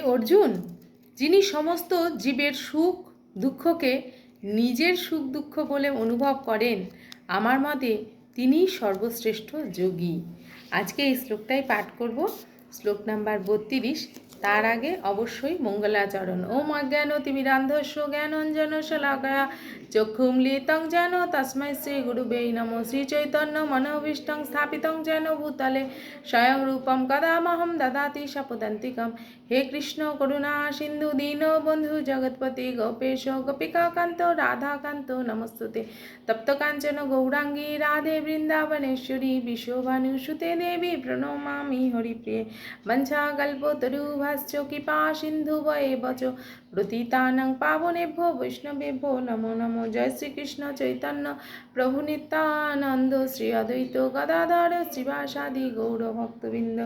অর্জুন? যিনি সমস্ত জীবের সুখ দুঃখকে নিজের সুখ দুঃখ বলে অনুভব করেন, আমার মতে তিনি সর্বশ্রেষ্ঠ যোগী। আজকে এই শ্লোকটাই পাঠ করব। শ্লোক নাম্বার বত্রিশ তার আগে অবশ্যই মঙ্গলাচরণ। ওম তিমিরান্ধস্য জ্ঞানঞ্জন শলাকয়া চক্ষুম লিতং যেন তস্मै শ্রী গুরুবে নমো শ্রী চৈতন্য মনোভীষ্টং স্থাপিতং যেন ভূতলে। স্বয়ং রূপম কদামহম দদাতি সপদন্তিকম হে কৃষ্ণ করুণা সিন্ধু দীন বন্ধু জগৎপতি গোপেশ গোপিকাকান্ত রাধাকান্ত নমস্তুতে। তপ্ত কাঞ্চন গৌরাঙ্গী রাধে বৃন্দাবনেশ্বরী বিশ্বভানুসুতে দেবী প্রণমামি হরিপ্রিয়ে। বঞ্ছাকল্পতরুভাশ্চ কৃপা সিন্ধু বচ প্রতীতানং পাবনেভ্যো বৈষ্ণবেভ্যো নমো নমো জয় শ্রীকৃষ্ণ চৈতন্য প্রভু নিত্যানন্দ শ্রী অদ্বৈত গদাধর শ্রীবাসাদি গৌর ভক্তবৃন্দ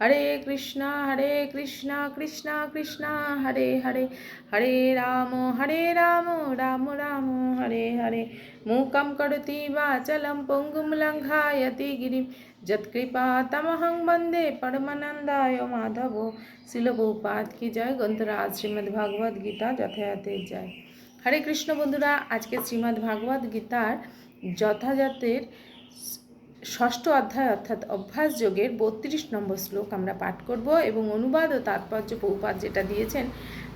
হরে কৃষ্ণ হরে কৃষ্ণ কৃষ্ণ কৃষ্ণ হরে হরে হরে রাম হরে রাম রাম রাম হরে হরে मूकं करोति वाचलं पङ्गुं लङ्घायति गिरिं যৎকৃপা তমহং বন্দে পরমানন্দায় মাধব শিলবৌপাত কি জয় গ্রন্থরাজ শ্রীমদ্ ভাগবত গীতা যথাযথে জয় হরে কৃষ্ণ বন্ধুরা আজকে শ্রীমদ্ ভাগবত গীতার যথাযথের ষষ্ঠ অধ্যায় অর্থাৎ অভ্যাস যোগের বত্রিশ নম্বর শ্লোক আমরা পাঠ করব এবং অনুবাদ ও তাৎপর্য পৌপাত যেটা দিয়েছেন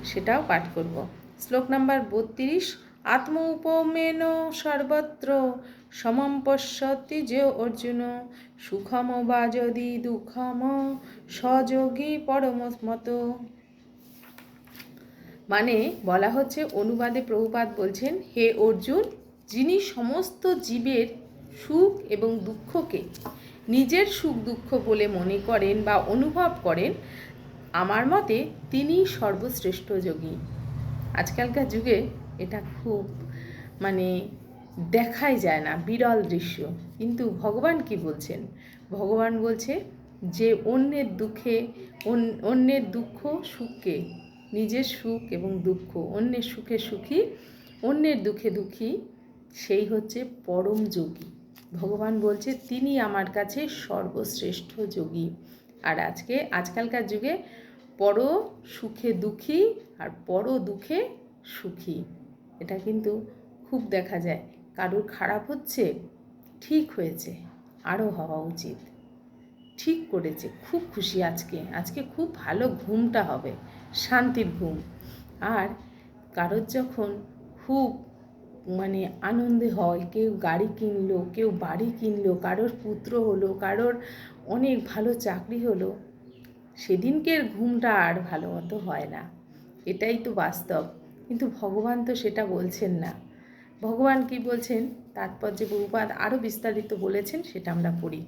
সেটাও পাঠ করব শ্লোক নাম্বার বত্রিশ আত্ম উপমেন সর্বত্র। সমম পশ্যতি যে অর্জুন, সুখম বা যদি দুঃখম সযোগী পরম মত মানে বলা হচ্ছে, অনুবাদে প্রভুপাত বলছেন, হে অর্জুন, যিনি সমস্ত জীবের সুখ এবং দুঃখকে নিজের সুখ দুঃখ বলে মনে করেন বা অনুভব করেন, আমার মতে তিনিই সর্বশ্রেষ্ঠ যোগী। আজকালকার যুগে এটা খুব মানে দেখাই যায় না, বিরল দৃশ্য। কিন্তু ভগবান কি বলছেন? ভগবান বলছে যে অন্যের দুঃখে অন্যের দুঃখ সুখকে, নিজের সুখ এবং দুঃখ, অন্যের সুখে সুখী, অন্যের দুঃখে দুঃখী, সেই হচ্ছে পরম যোগী। ভগবান বলছে, তিনি আমার কাছে সর্বশ্রেষ্ঠ যোগী। আর আজকে, আজকালকার যুগে পর সুখে দুঃখী আর পর দুঃখে সুখী। এটা কিন্তু খুব দেখা যায়। কারোর খারাপ হচ্ছে, ঠিক হয়েছে, আরও হওয়া উচিত। ঠিক করেছে, খুব খুশি আজকে আজকে খুব ভালো ঘুমটা হবে, শান্তির ঘুম। আর কারোর যখন খুব মানে আনন্দে হয়, কেউ গাড়ি কিনলো, কেউ বাড়ি কিনলো, কারোর পুত্র হলো, কারোর অনেক ভালো চাকরি হলো, সেদিনকের ঘুমটা আর ভালো মতো হয় না। এটাই তো বাস্তব। কিন্তু ভগবান তো সেটা বলছেন না। ভগবান কি বলছেন? তাৎপর্যে বহুপাত আরও বিস্তারিত বলেছেন, সেটা আমরা পড়ি।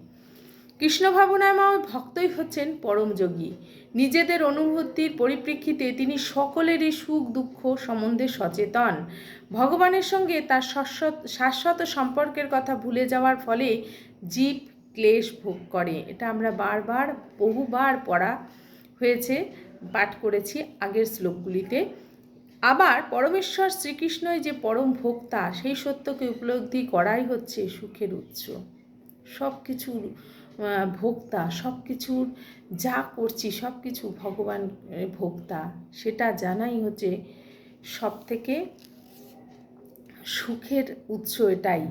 কৃষ্ণ ভাবনাময় ভক্তই হচ্ছেন পরমযোগী নিজেদের অনুভূতির পরিপ্রেক্ষিতে তিনি সকলেরই সুখ, দুঃখ সম্বন্ধে সচেতন। ভগবানের সঙ্গে তার শাশ্বত শাশ্বত সম্পর্কের কথা ভুলে যাওয়ার ফলে জীব ক্লেশ ভোগ করে। এটা আমরা বারবার, বহুবার পড়া হয়েছে, পাঠ করেছি আগের শ্লোকগুলিতে। আবার পরমেশ্বর শ্রীকৃষ্ণই যে পরম ভোক্তা, সেই সত্যকে উপলব্ধি করাই হচ্ছে সুখের উৎস। সব কিছুর ভোক্তা সব কিছুর যা করছি সব কিছু ভগবান ভোক্তা, সেটা জানাই হচ্ছে সব থেকে সুখের উৎস এটাই।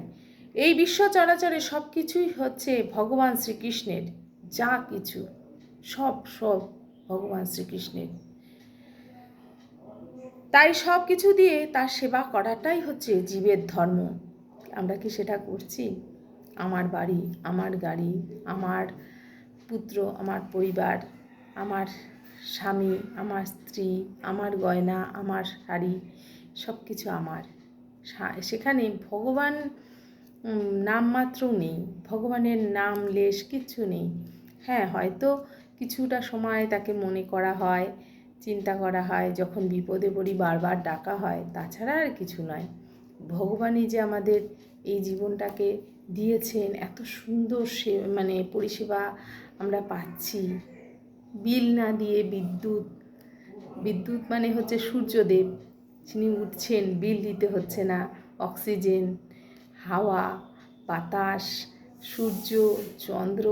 এই বিশ্ব চরাচরে সব কিছুই হচ্ছে ভগবান শ্রীকৃষ্ণের, যা কিছু, সব সব ভগবান শ্রীকৃষ্ণের। তাই সব কিছু দিয়ে তার সেবা করাটাই হচ্ছে জীবের ধর্ম। আমরা কি সেটা করছি? আমার বাড়ি, আমার গাড়ি, আমার পুত্র, আমার পরিবার, আমার স্বামী, আমার স্ত্রী, আমার গয়না, আমার শাড়ি সব কিছু আমার সেখানে ভগবান নামমাত্র নেই। ভগবানের নাম লেশ কিচ্ছু নেই। হ্যাঁ হয়তো কিছুটা সময় তাকে মনে করা হয়। চিন্তা করা হয়, যখন বিপদে পড়ি বারবার ডাকা হয়, তাছাড়া আর কিছু নয়। ভগবানই যে আমাদের এই জীবনটাকে দিয়েছেন, এত সুন্দর সে মানে পরিষেবা আমরা পাচ্ছি। বিল না দিয়ে বিদ্যুৎ বিদ্যুৎ মানে হচ্ছে সূর্যদেব, যিনি উঠছেন, বিল দিতে হচ্ছে না, অক্সিজেন, হাওয়া, বাতাস, সূর্য, চন্দ্র,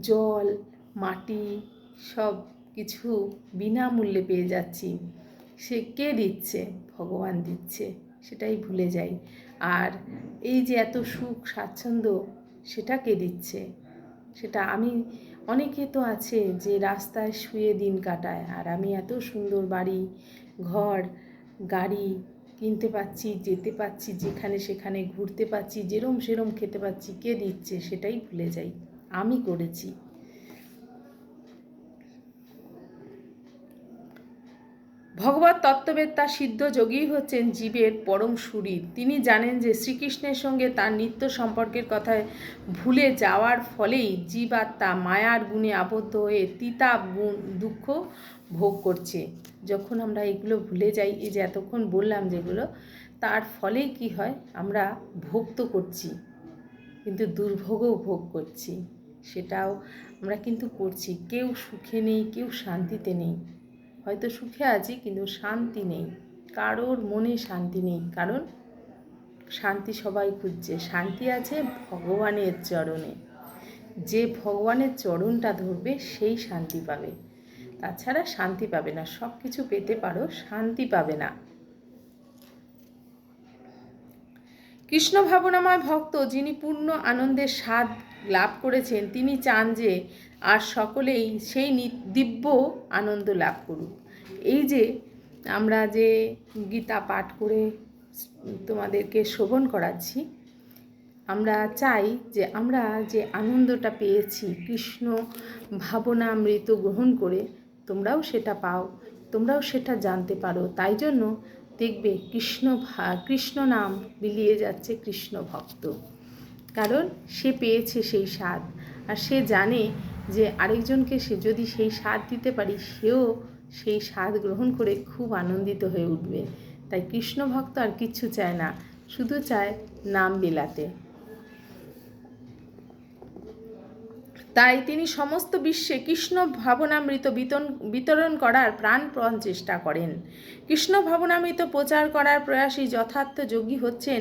জল, মাটি, সব কিছু বিনামূল্যে পেয়ে যাচ্ছি। সে কে দিচ্ছে? ভগবান দিচ্ছে। সেটাই ভুলে যাই। আর এই যে এত সুখ, স্বাচ্ছন্দ্য, সেটা কে দিচ্ছে? সেটা আমি, অনেকে তো আছে যে রাস্তায় শুয়ে দিন কাটায়। আর আমি এত সুন্দর বাড়ি, ঘর, গাড়ি কিনতে পাচ্ছি, যেতে পাচ্ছি, যেখানে সেখানে ঘুরতে পাচ্ছি, যেরম সেরম খেতে পাচ্ছি, কে দিচ্ছে? সেটাই ভুলে যাই। আমি করেছি। ভগবত তত্ত্ববেত্তা সিদ্ধ যোগী হচ্ছেন জীবের পরম সুরীর তিনি জানেন যে শ্রীকৃষ্ণের সঙ্গে তার নিত্য সম্পর্কের কথায় ভুলে যাওয়ার ফলেই জীবাত্মা মায়ার গুণে আবদ্ধ হয়ে তিতা গুণ দুঃখ ভোগ করছে। যখন আমরা এগুলো ভুলে যাই, এই যে এতক্ষণ বললাম যেগুলো, তার ফলে কি হয়? আমরা ভোগ তো করছি, কিন্তু দুর্ভোগও ভোগ করছি। সেটাও আমরা কিন্তু করছি। কেউ সুখে নেই, কেউ শান্তিতে নেই। হয়তো সুখে আছি, কিন্তু শান্তি নেই। কারোর মনে শান্তি নেই, কারণ শান্তি সবাই খুঁজছে। শান্তি আছে ভগবানের চরণে। যে ভগবানের চরণটা ধরবে, সেই শান্তি পাবে। তাছাড়া শান্তি পাবে না। সব কিছু পেতে পারো, শান্তি পাবে না। কৃষ্ণ ভাবনাময় ভক্ত যিনি পূর্ণ আনন্দের স্বাদ লাভ করেছেন, তিনি চান যে আর সকলেই সেই দিব্য আনন্দ লাভ করুক। এই যে আমরা যে গীতা পাঠ করে তোমাদেরকে শোভন করাচ্ছি, আমরা চাই যে আমরা যে আনন্দটা পেয়েছি, কৃষ্ণ ভাবনামৃত গ্রহণ করে তোমরাও সেটা পাও, তোমরাও সেটা জানতে পারো। তাই জন্য দেখবে কৃষ্ণ ভা- কৃষ্ণ নাম বিলিয়ে যাচ্ছে কৃষ্ণ ভক্ত। কারণ সে পেয়েছে সেই স্বাদ। আর সে জানে যে আরেকজনকে সে যদি সেই স্বাদ দিতে পারি, সেও সেই স্বাদ গ্রহণ করে খুব আনন্দিত হয়ে উঠবে। তাই কৃষ্ণ ভক্ত আর কিচ্ছু চায় না, শুধু চায় নাম বিলাতে তাই তিনি সমস্ত বিশ্বে কৃষ্ণ ভাবনামৃত বিতরণ করার প্রাণপণ চেষ্টা করেন। কৃষ্ণ ভাবনামৃত প্রচার করার প্রয়াসী যথার্থ যোগী হচ্ছেন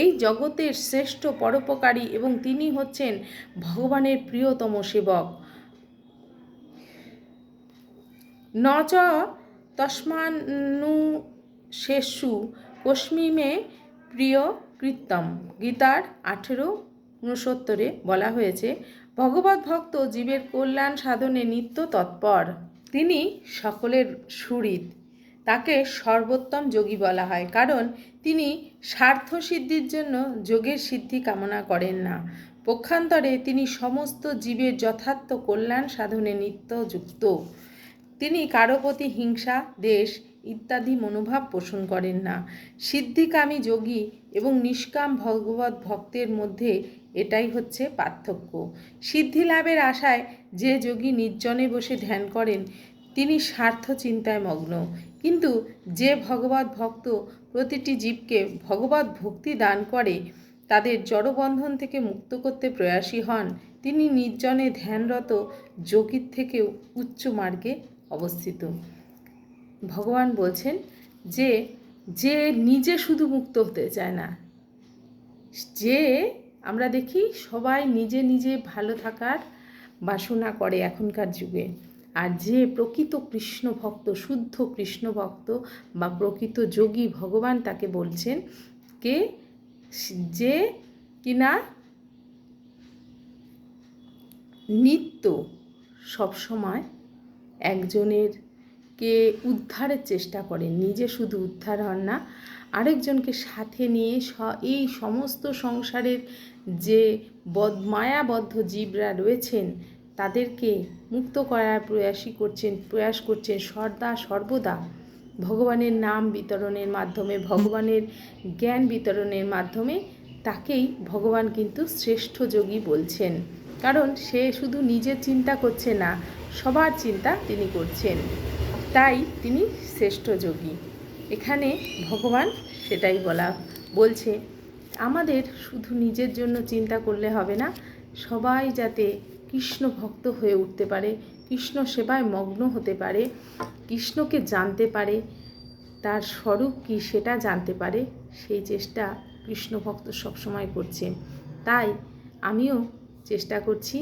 এই জগতের শ্রেষ্ঠ পরোপকারী এবং তিনি হচ্ছেন ভগবানের প্রিয়তম সেবক। ন চ শেষু কশ্মিমে প্রিয় কৃত্তম গীতার আঠেরো উনসত্তরে বলা হয়েছে ভগবত ভক্ত জীবের কল্যাণ সাধনে নিত্য তৎপর। তিনি সকলের সুরিত তাকে সর্বোত্তম যোগী বলা হয়। কারণ তিনি স্বার্থ সিদ্ধির জন্য যোগের সিদ্ধি কামনা করেন না। পক্ষান্তরে তিনি সমস্ত জীবের যথার্থ কল্যাণ সাধনে নিত্য যুক্ত তিনি কারও প্রতি হিংসা, দেশ ইত্যাদি মনোভাব পোষণ করেন না। সিদ্ধিকামী যোগী এবং নিষ্কাম ভগবত ভক্তের মধ্যে এটাই হচ্ছে পার্থক্য। সিদ্ধি লাভের আশায় যে যোগী নির্জনে বসে ধ্যান করেন, তিনি স্বার্থ চিন্তায় মগ্ন। কিন্তু যে ভগবত ভক্ত প্রতিটি জীবকে ভগবত ভক্তি দান করে, তাদের জড়বন্ধন থেকে মুক্ত করতে প্রয়াসী হন, তিনি নির্জনে ধ্যানরত যোগীর থেকেও উচ্চ মার্গে অবস্থিত। ভগবান বলছেন যে যে নিজে শুধু মুক্ত হতে চায় না, যে আমরা দেখি সবাই নিজে নিজে ভালো থাকার বাসনা করে এখনকার যুগে। আর যে প্রকৃত কৃষ্ণ ভক্ত, শুদ্ধ কৃষ্ণ ভক্ত বা প্রকৃত যোগী ভগবান তাকে বলছেন কে, যে কিনা নিত্য সবসময় একজনের কে উদ্ধারের চেষ্টা করেন। নিজে শুধু উদ্ধার হন না, আরেকজনকে সাথে নিয়ে এই সমস্ত সংসারের যে বদ, মায়াবদ্ধ জীবরা রয়েছেন, তাদেরকে মুক্ত করার প্রয়াসই করছেন, প্রয়াস করছেন সর্দা সর্বদা। ভগবানের নাম বিতরণের মাধ্যমে, ভগবানের জ্ঞান বিতরণের মাধ্যমে তাকেই ভগবান কিন্তু শ্রেষ্ঠ যোগী বলছেন। কারণ সে শুধু নিজের চিন্তা করছে না, সবার চিন্তা তিনি করছেন। তাই তিনি শ্রেষ্ঠ যোগী। এখানে ভগবান সেটাই বলা বলছে, আমাদের শুধু নিজের জন্য চিন্তা করলে হবে না, সবাই যাতে কৃষ্ণ ভক্ত হয়ে উঠতে পারে, কৃষ্ণ সেবায় মগ্ন হতে পারে, কৃষ্ণকে জানতে পারে, তার স্বরূপ কী সেটা জানতে পারে, সেই চেষ্টা কৃষ্ণ ভক্ত সবসময় করছে। তাই আমিও চেষ্টা করছি,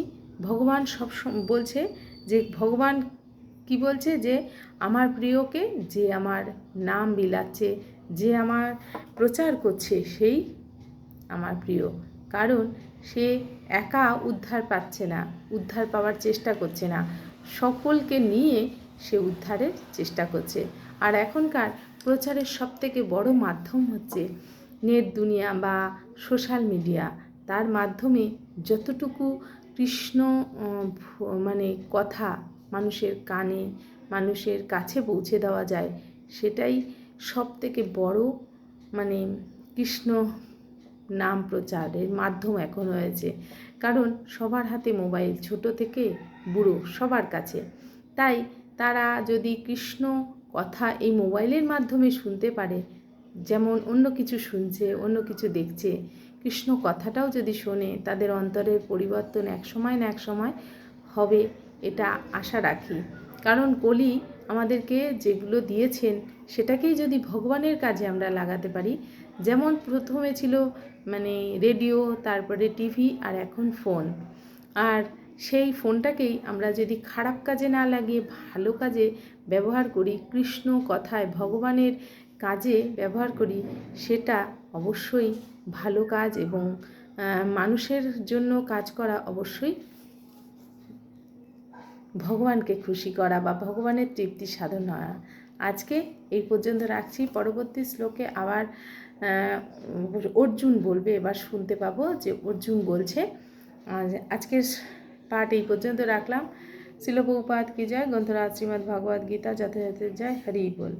ভগবান সব বলছে যে ভগবান কি বলছে যে, আমার প্রিয়কে যে আমার নাম বিলাচ্ছে, যে আমার প্রচার করছে, সেই আমার প্রিয়। কারণ সে একা উদ্ধার পাচ্ছে না, উদ্ধার পাওয়ার চেষ্টা করছে না। সকলকে নিয়ে সে উদ্ধারের চেষ্টা করছে। আর এখনকার প্রচারের সবথেকে বড় মাধ্যম হচ্ছে নেট দুনিয়া বা সোশ্যাল মিডিয়া। তার মাধ্যমে যতটুকু কৃষ্ণ মানে কথা মানুষের কানে, মানুষের কাছে পৌঁছে দেওয়া যায়। সেটাই সব থেকে বড় মানে কৃষ্ণ নাম প্রচারের মাধ্যম এখন হয়েছে। কারণ সবার হাতে মোবাইল, ছোট থেকে বুড়ো সবার কাছে। তাই তারা যদি কৃষ্ণ কথা এই মোবাইলের মাধ্যমে শুনতে পারে, যেমন অন্য কিছু শুনছে, অন্য কিছু দেখছে, কৃষ্ণ কথাটাও যদি শোনে, তাদের অন্তরের পরিবর্তন এক সময় না এক সময় হবে। এটা আশা রাখি। কারণ কলি আমাদেরকে যেগুলো দিয়েছেন, সেটাকেই যদি ভগবানের কাজে আমরা লাগাতে পারি, যেমন প্রথমে ছিল মানে রেডিও, তারপরে টিভি আর এখন ফোন। আর সেই ফোনটাকেই আমরা যদি খারাপ কাজে না লাগিয়ে, ভালো কাজে ব্যবহার করি, কৃষ্ণ কথায়, ভগবানের কাজে ব্যবহার করি, সেটা অবশ্যই ভালো কাজ এবং মানুষের জন্য কাজ করা অবশ্যই ভগবানকে খুশি করা বা ভগবানের তৃপ্তি সাধন হওয়া। আজকে এই পর্যন্ত রাখছি। পরবর্তী শ্লোকে আবার অর্জুন বলবে, এবার শুনতে পাবো যে অর্জুন বলছে আজকের পাঠ এই পর্যন্ত রাখলাম। শিলপ্রপাত কি যায় গ্রন্থরাজ শ্রীমদ্ ভগবদ্গীতা যথাযথ যায় হরি বল।